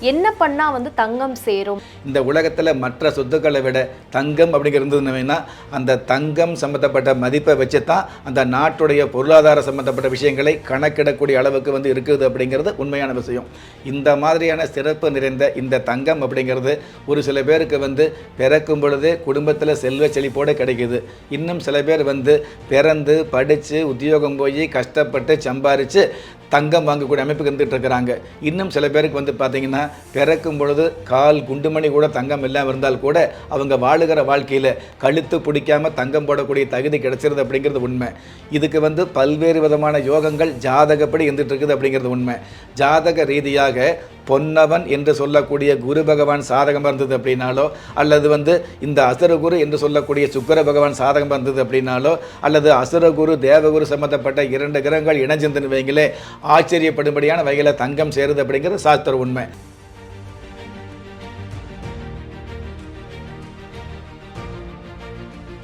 என்ன பண்ணால் வந்து தங்கம் சேரும்? இந்த உலகத்தில் மற்ற சொத்துக்களை விட தங்கம் அப்படிங்கிறதுனா அந்த தங்கம் சம்மந்தப்பட்ட மதிப்பை வச்சு தான் அந்த நாட்டுடைய பொருளாதார சம்மந்தப்பட்ட விஷயங்களை கணக்கிடக்கூடிய அளவுக்கு வந்து இருக்குது அப்படிங்கிறது உண்மையான விஷயம். இந்த மாதிரியான சிறப்பு நிறைந்த இந்த தங்கம் அப்படிங்கிறது ஒரு சில பேருக்கு வந்து பிறக்கும் பொழுது குடும்பத்தில் செல்வ செழிப்போடு கிடைக்குது. இன்னும் சில பேர் வந்து பிறந்து படித்து உத்தியோகம் போய் கஷ்டப்பட்டு சம்பாரித்து தங்கம் வாங்கக்கூடிய அமைப்புக்கு இருந்துகிட்டு இருக்கிறாங்க. இன்னும் சில பேருக்கு வந்து பார்த்திங்கன்னா பிறக்கும் பொழுது கால் குண்டுமணி கூட தங்கம் இல்லாமல் இருந்தால் கூட அவங்க வாழுகிற வாழ்க்கையில் கழுத்து பிடிக்காம தங்கம் போடக்கூடிய தகுதி கிடைச்சிருது அப்படிங்கிறது உண்மை. இதுக்கு வந்து பல்வேறு விதமான யோகங்கள் ஜாதகப்படி இருந்துட்டு இருக்குது அப்படிங்கிறது உண்மை. ஜாதக ரீதியாக பொன்னவன் என்று சொல்லக்கூடிய குரு பகவான் சாதகமாக இருந்தது அப்படின்னாலோ அல்லது வந்து இந்த அசுரகுரு என்று சொல்லக்கூடிய சுக்கிர பகவான் சாதகமாக இருந்தது அப்படின்னாலோ அல்லது அசுரகுரு தேவகுரு சம்மந்தப்பட்ட இரண்டு கிரகங்கள் இணைஞ்சிருந்துன்னு வைங்களே ஆச்சரியப்படும்படியான வகையில் தங்கம் சேருது அப்படிங்கிறது சாஸ்திர உண்மை.